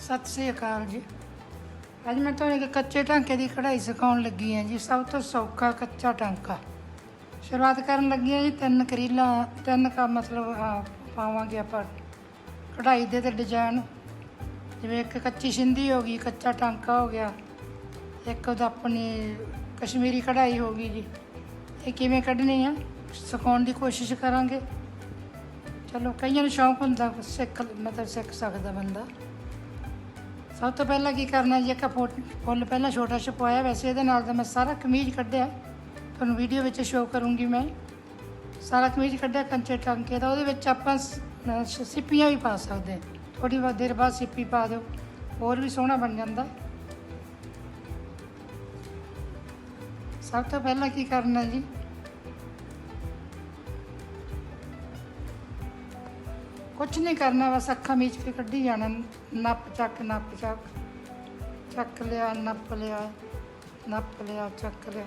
ਸਤਿ ਸ੍ਰੀ ਅਕਾਲ ਜੀ। ਅੱਜ ਮੈਂ ਤੁਹਾਨੂੰ ਇੱਕ ਕੱਚੇ ਟਾਂਕੇ ਦੀ ਕਢਾਈ ਸਿਖਾਉਣ ਲੱਗੀ ਹਾਂ ਜੀ। ਸਭ ਤੋਂ ਸੌਖਾ ਕੱਚਾ ਟਾਂਕਾ। ਸ਼ੁਰੂਆਤ ਕਰਨ ਲੱਗੀ ਹਾਂ ਜੀ। ਤਿੰਨ ਕਰੀਲਾ, ਤਿੰਨ ਕਾ ਮਤਲਬ ਪਾਵਾਂਗੇ ਆਪਾਂ ਕਢਾਈ ਦੇ ਤੇ ਡਿਜ਼ਾਈਨ ਜਿਵੇਂ ਇੱਕ ਕੱਚੀ ਸਿੰਧੀ ਹੋ ਗਈ, ਕੱਚਾ ਟਾਂਕਾ ਹੋ ਗਿਆ। ਇੱਕ ਉਹਦਾ ਆਪਣੀ ਕਸ਼ਮੀਰੀ ਕਢਾਈ ਹੋ ਗਈ ਜੀ। ਇਹ ਕਿਵੇਂ ਕੱਢਣੀ ਆ, ਸਿਖਾਉਣ ਦੀ ਕੋਸ਼ਿਸ਼ ਕਰਾਂਗੇ। ਚਲੋ, ਕਈਆਂ ਨੂੰ ਸ਼ੌਂਕ ਹੁੰਦਾ, ਸਿੱਖ, ਮਤਲਬ ਸਿੱਖ ਸਕਦਾ ਬੰਦਾ। ਸਭ ਤੋਂ ਪਹਿਲਾਂ ਕੀ ਕਰਨਾ ਜੀ, ਇੱਕ ਫੁੱਲ ਫੁੱਲ ਪਹਿਲਾਂ ਛੋਟਾ ਛਪਾਇਆ ਵੈਸੇ ਇਹਦੇ ਨਾਲ ਤਾਂ ਮੈਂ ਸਾਰਾ ਕਮੀਜ਼ ਕੱਢਿਆ। ਤੁਹਾਨੂੰ ਵੀਡੀਓ ਵਿੱਚ ਸ਼ੋਅ ਕਰੂੰਗੀ ਮੈਂ। ਸਾਰਾ ਕਮੀਜ਼ ਕੱਢਿਆ, ਕੰਚੇ ਟਾਂਕੇ ਦਾ। ਉਹਦੇ ਵਿੱਚ ਆਪਾਂ ਸਿੱਪੀਆਂ ਵੀ ਪਾ ਸਕਦੇ ਹਾਂ। ਥੋੜੀ ਬਹੁਤ ਦੇਰ ਬਾਅਦ ਸਿੱਪੀ ਪਾ ਦਿਓ। ਹੋਰ ਵੀ ਸੋਹਣਾ ਬਣ ਜਾਂਦਾ। ਸਭ ਤੋਂ ਪਹਿਲਾਂ ਕੀ ਕਰਨਾ ਜੀ? ਕੁਝ ਨਹੀਂ ਕਰਨਾ, ਬਸ ਅੱਖਾਂ ਮੀਚ ਕੇ ਕੱਢੀ ਜਾਣਾ। ਨੱਪ ਚੱਕ ਨੱਪ ਚੱਕ। ਚੱਕ ਲਿਆ, ਨੱਪ ਲਿਆ ਨੱਪ ਲਿਆ, ਚੱਕ ਲਿਆ।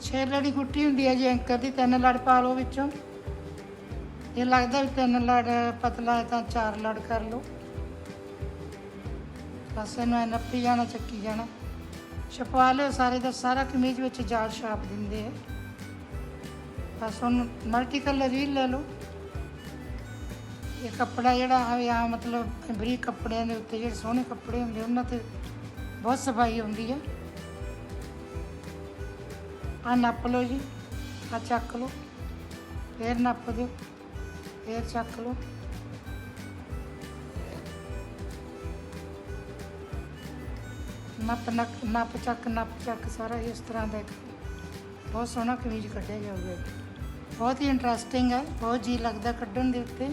ਛੇ ਲੜੀ ਗੁੱਟੀ ਹੁੰਦੀ ਹੈ ਜੀ ਐਂਕਰ ਦੀ, ਤਿੰਨ ਲੜ ਪਾ ਲਓ ਵਿੱਚੋਂ। ਇਹ ਲੱਗਦਾ ਵੀ ਤਿੰਨ ਲੜ ਪਤਲਾ ਹੈ ਤਾਂ ਚਾਰ ਲੜ ਕਰ ਲਓ। ਬਸ ਇਹਨੂੰ ਐਂ ਨੱਪੀ ਜਾਣਾ, ਚੱਕੀ ਜਾਣਾ। ਛਪਵਾ ਲਿਓ ਸਾਰੇ ਦਾ ਸਾਰਾ ਕਮੀਜ਼ ਵਿੱਚ ਜਾਲ ਛਾਪ ਦਿੰਦੇ ਆ। ਬਸ ਉਹਨੂੰ ਮਲਟੀ ਕਲਰ ਰੀਲ ਲੈ ਲਓ। ਇਹ ਕੱਪੜਾ ਜਿਹੜਾ ਆ ਆ ਮਤਲਬ ਬਰੀਕ ਕੱਪੜਿਆਂ ਦੇ ਉੱਤੇ, ਜਿਹੜੇ ਸੋਹਣੇ ਕੱਪੜੇ ਹੁੰਦੇ, ਉਹਨਾਂ ਤੇ ਬਹੁਤ ਸਫ਼ਾਈ ਹੁੰਦੀ ਹੈ ਆ ਨੱਪ ਲਓ ਜੀ ਆ ਚੱਕ ਲਓ। ਫੇਰ ਨੱਪ ਦਿਓ, ਫੇਰ ਚੱਕ ਲਓ। ਨੱਪ ਨੱਪ ਨੱਪ ਚੱਕ ਨੱਪ ਚੱਕ ਸਾਰਾ ਇਸ ਤਰ੍ਹਾਂ ਦਾ ਇੱਕ ਬਹੁਤ ਸੋਹਣਾ ਕਮੀਜ਼ ਕੱਢਿਆ ਜਾਊਗਾ ਬਹੁਤ ਹੀ ਇੰਟਰਸਟਿੰਗ ਹੈ, ਬਹੁਤ ਜੀ ਲੱਗਦਾ ਕੱਢਣ ਦੇ ਉੱਤੇ।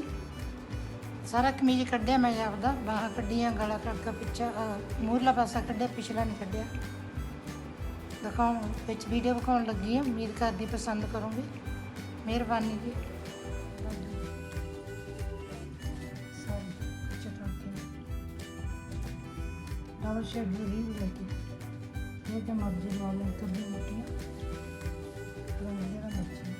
ਸਾਰਾ ਕਮੀਜ਼ ਕੱਢਿਆ ਮੈਂ ਆਪਦਾ, ਬਾਹਾਂ ਕੱਢੀਆਂ, ਗਲਾ ਕੱਢ ਪਿੱਛਾ ਮੂਹਰਲਾ ਪਾਸਾ ਕੱਢਿਆ, ਪਿਛਲਾ ਨਹੀਂ ਕੱਢਿਆ। ਦਿਖਾਉਣ ਵਿੱਚ ਵੀਡੀਓ ਵਿਖਾਉਣ ਲੱਗੀ ਹਾਂ, ਉਮੀਦ ਕਰਦੀ ਪਸੰਦ ਕਰੋਗੇ। ਮਿਹਰਬਾਨੀ ਜੀ। ਡਬਲ ਸ਼ੇਡ ਦੀ ਵੀ ਲੱਗੀ ਇਹ ਤਾਂ ਮਰਜ਼ੀ ਲਵਾ ਲਓ ਕੱਢੀ ਮੋਟੀਆਂ ਰੰਗ ਜਿਹੜਾ ਮਰਜ਼ੀ